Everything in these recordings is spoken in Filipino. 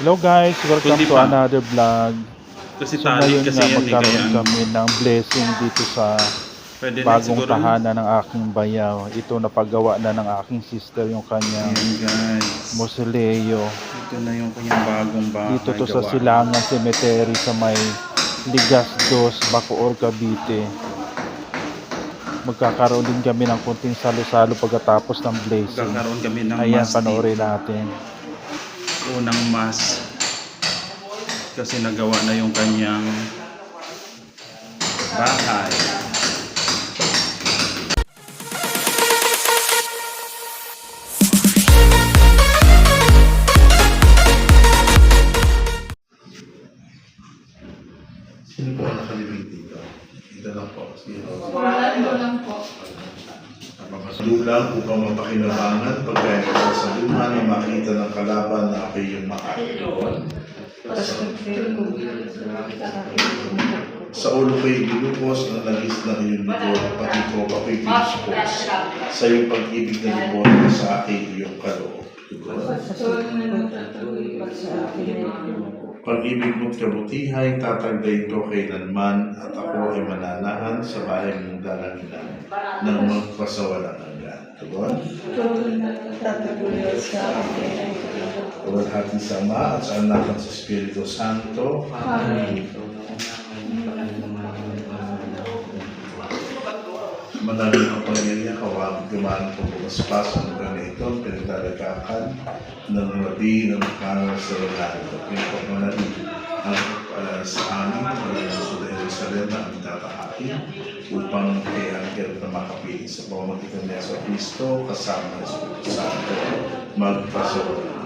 Hello guys, welcome Kundi to pa. another vlog. Kasi So ngayon kasi eh, magkaroon kami ng blessing dito sa pwede na bagong siguro. tahanan ng aking bayaw. Ito napagawa na ng aking sister yung kanyang mausoleo. Ito na yung kanyang bagong bahay. Dito to sa gawa. Silangan Cemetery sa may Ligas dos, Bacoor, Cavite. Magkakaroon din kami ng kunting salo-salo pagkatapos ng blessing. Magkakaroon kami ng Ayan, panoorin natin. Unang mass. Kasi nagawa na yung kanyang bahay. Sino po ang nakalibig dito? Dito lang po. Sino? Wala Lulang upang mapakinabangan pagkaya ko sa luma na makita ng kalaban na ako yung mahal. Sa ulo ko'y binukos ang nagis ng iyong likod, pati ko ako'y pinuspos. Sa iyong pag-ibig na lubon sa aking iyong kaloob. Pag-ibig mo't kabutihay, tatagday ito kailanman at ako ay mananahan sa bahay mong dalanginan ng magpasawalang hanggan. Tugon? Tuwalhati sa Ama at sa Anak at sa Espiritu Santo. Manaling ang pamilya, kawag dumaan kong bumaspas ang lugar na ito, pinaglalagakan ng labi ng kanal sa lugar. Yung pagmanaling ang pagpaalala sa amin, pagpaalala sa Jerusalem na ang tatahakin upang kay Angel na makapiling sa pamamagitan ni Yeso Cristo kasama ng Espiritu Santo magpasawalan.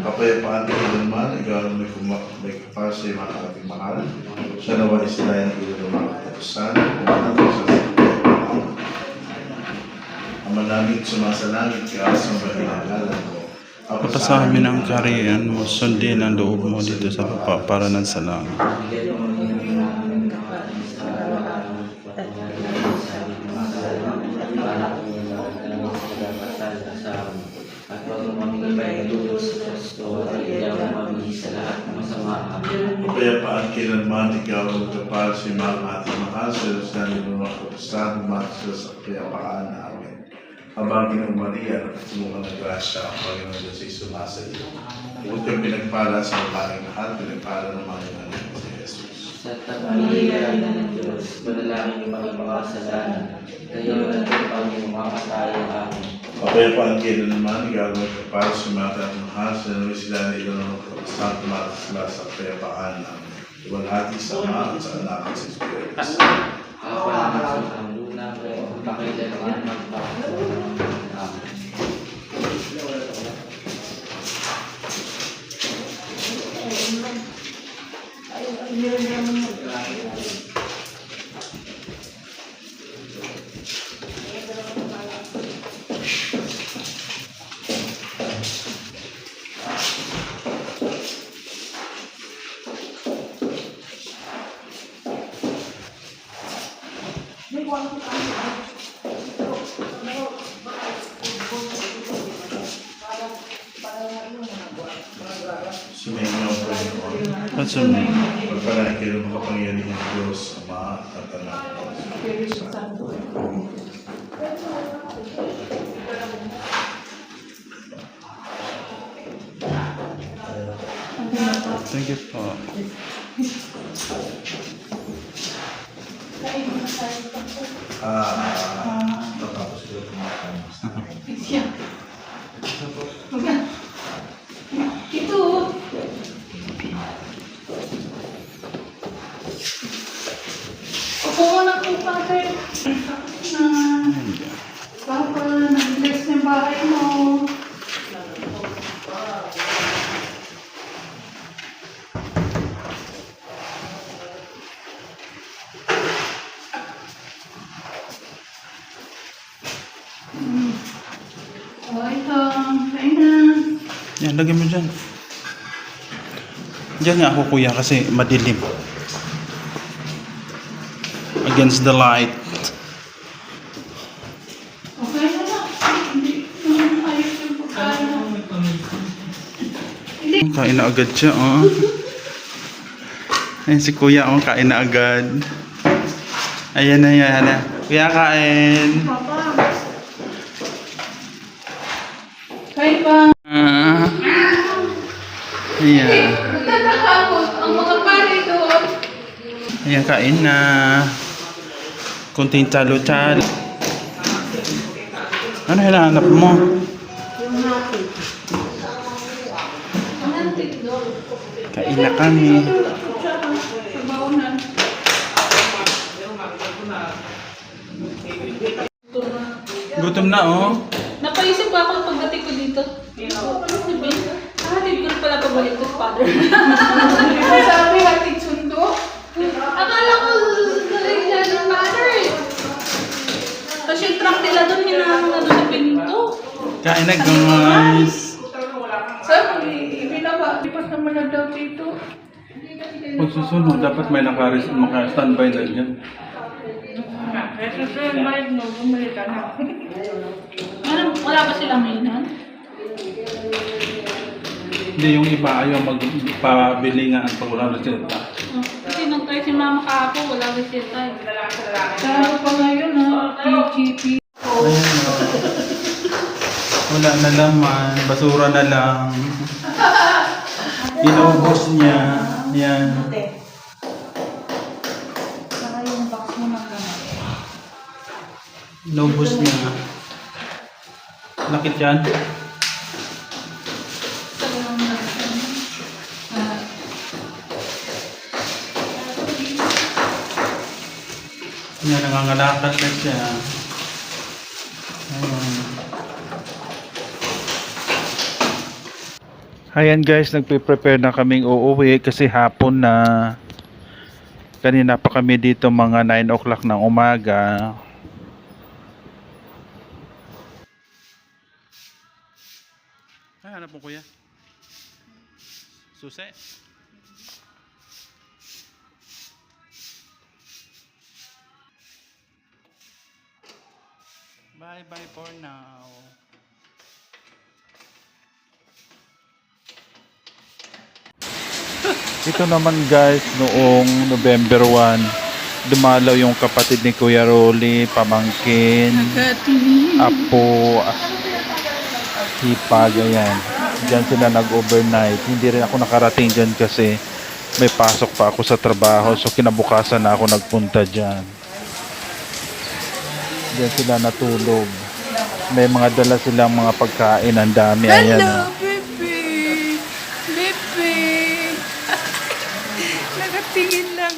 Kapayapaan ko naman, ikaw ang may, kuma- may kapal sa iyo mga ating mahal. Siya nawa isla ng ilo ng mga katapusan. Ko sa Ama namin sumasalangit ka sa mahinalan mo. Ako At sa amin ang kariyan mo, sundin ang loob mo dito sa baba para ng salang. at huwag mo kami ipaitulog sa Kristo at ilaw mo kami sa lahat ng masama. Kapayapaan kailanman ikaw ang kapal sa mga ating mahal sa Diyos ng mga katapusan, umakas sa kapayapaan namin. Habang Ginong Maria, nakatulungan ng grasya ang Panginoon Diyos ay sumasa iyo. Huwag kang pinagpala sa babaeng mahal, pinagpala ng mga anak si Jesus. Sa tapangilan ng Diyos, manalangin kami mga kasalanan, kayo at ang panginoon ang amin. Mga ating mahal sa Diyos sila ng ilo ng katapusan, umakas sila sa kapayapaan namin. Iwalhati sa at sa Anak at sa Espiritu Santo. Ako kayo ang pakilalaan ng Panginoon. Sumainyo ang Panginoon. At sundin. Pagpalain kayo ng makapangyarihan ng Diyos, Ama at Anak. Thank you po. Ah, tatapos ko kumakain. Ito. Opo mo na po, Father. Na, Papa, nag-bless ng bahay mo. Hmm. Oh, ito. Kainan. Yan, lagyan mo dyan. Diyan nga ako kuya kasi madilim. Against the light. Okay na lang. Hindi Kain na agad siya, oh. Ayun si kuya, oh, kain na agad. Ayan na, ayan na. Kuya, kain. Kain pa. Ah. Nagtataka ako. Ang mga pare doon. Ayan, kain na. Kunting talo-talo. Ano hinahanap mo? Kain na kami. Sa baunan. Gutom na, oh. Napaisip ko ako pagdating ko dito. Ano si Ben? Ah, pabalik to father. Sabi, hatid sundo. Akala ko nalagyan ng father eh. Kasi yung truck nila doon, hinahanap na doon sa pinto. Kain na, guys. Sabi, ibinaba. Lipas naman na daw dito. Pag susunod, dapat may nakaris, maka-standby na dyan. Ano, wala ba silang mainan? Hindi, yung iba ayaw magpabili nga pag walang reseta. Kasi nung tayo si mama kahapon, wala tayo. Kaya pa ngayon ha, PGP. Ayan, oh. Wala na laman, basura na lang. Inaubos niya. Yan. Inaubos niya. Nakit yan. Yan, nangangalakal na siya. Ayan. Ayan guys, nagpe-prepare na kaming uuwi kasi hapon na. Kanina pa kami dito mga 9 o'clock ng umaga. Ay, hanap mo kuya. Susi. Bye bye for now. Ito naman guys, noong November 1, dumalaw yung kapatid ni Kuya Rolly, pamangkin, apo, hipag, ayan. Diyan sila nag-overnight. Hindi rin ako nakarating dyan kasi may pasok pa ako sa trabaho. So kinabukasan na ako nagpunta dyan. Diyan sila natulog. May mga dala silang mga pagkain. Ang dami. Ayan. oh. baby! Baby! Nakatingin lang.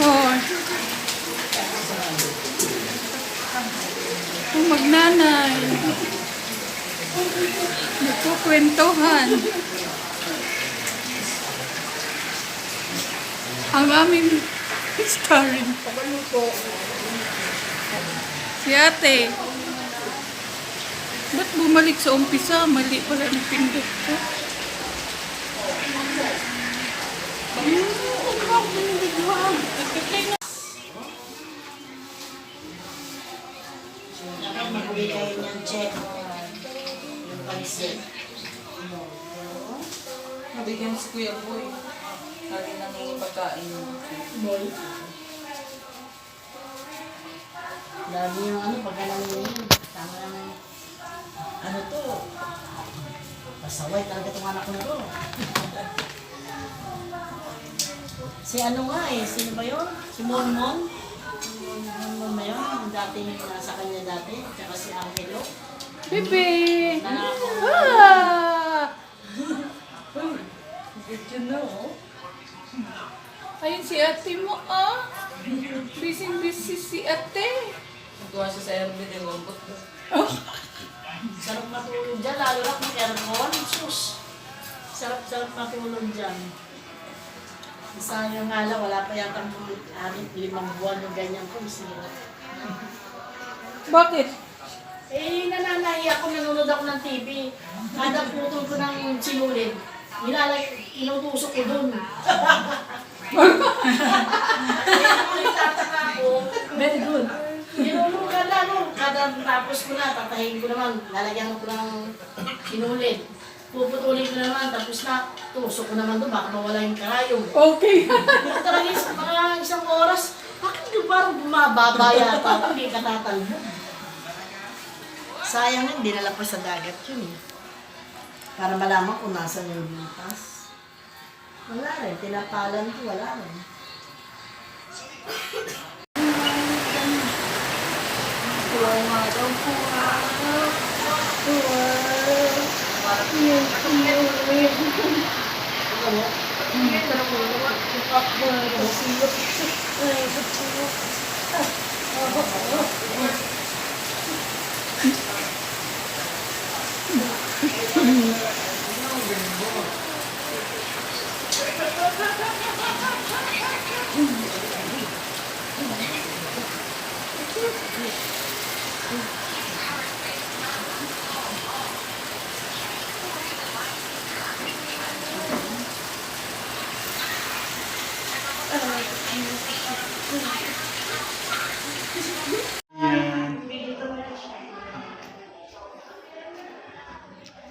Oh. Ang magnanay. Nagkukwentuhan. Ang aming starring. Si ate. Ba't bumalik sa umpisa? Mali pala na pindot ko. magbigay niyan check yung pansit. Nabigyan si Kuya Boy. Lagi nang yung pagkain. Boy. Lagi yung ano, pagka nangyayin. Tama naman. Ano to? Pasaway talaga itong anak ko na to. si ano nga eh, sino ba yun? Si Monmon? Monmon ba yun? Yung dating nasa kanya dati, tsaka si Angelo. Bebe! Nanako. Ah! Did you know? Ayun si ate mo ah. Busy-busy si ate. Nagawa siya sa Airbnb yung lambot. Sarap matulog dyan, lalo na kung aircon. Sus! Sarap-sarap matulog dyan. Sayang nga lang, wala pa yata anim, limang buwan yung ganyan ko. Sira. Bakit? Eh, nananahi ako, nanonood ako ng TV. Kada putol ko ng sinulid, nilalay, inutusok ko dun. Very good. Nilulugan lang, no? Kada pagtapos ko na, tatahin ko naman, lalagyan ko ng sinulid. Puputulin ko naman, tapos na, tusok ko naman doon, baka mawala yung karayong. Okay. Talaga sa mga isang oras, bakit yung parang bumababa yata, hindi ka tatalbo. Sayang yun, dinala pa sa dagat yun eh. Para malaman kung nasan yung butas. Rin, tinapalan ko, wala rin. Yan.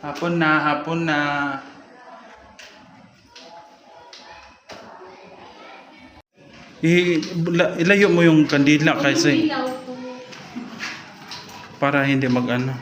Hapon na, hapon na. Ilayo mo yung kandila kasi para hindi mag-ano.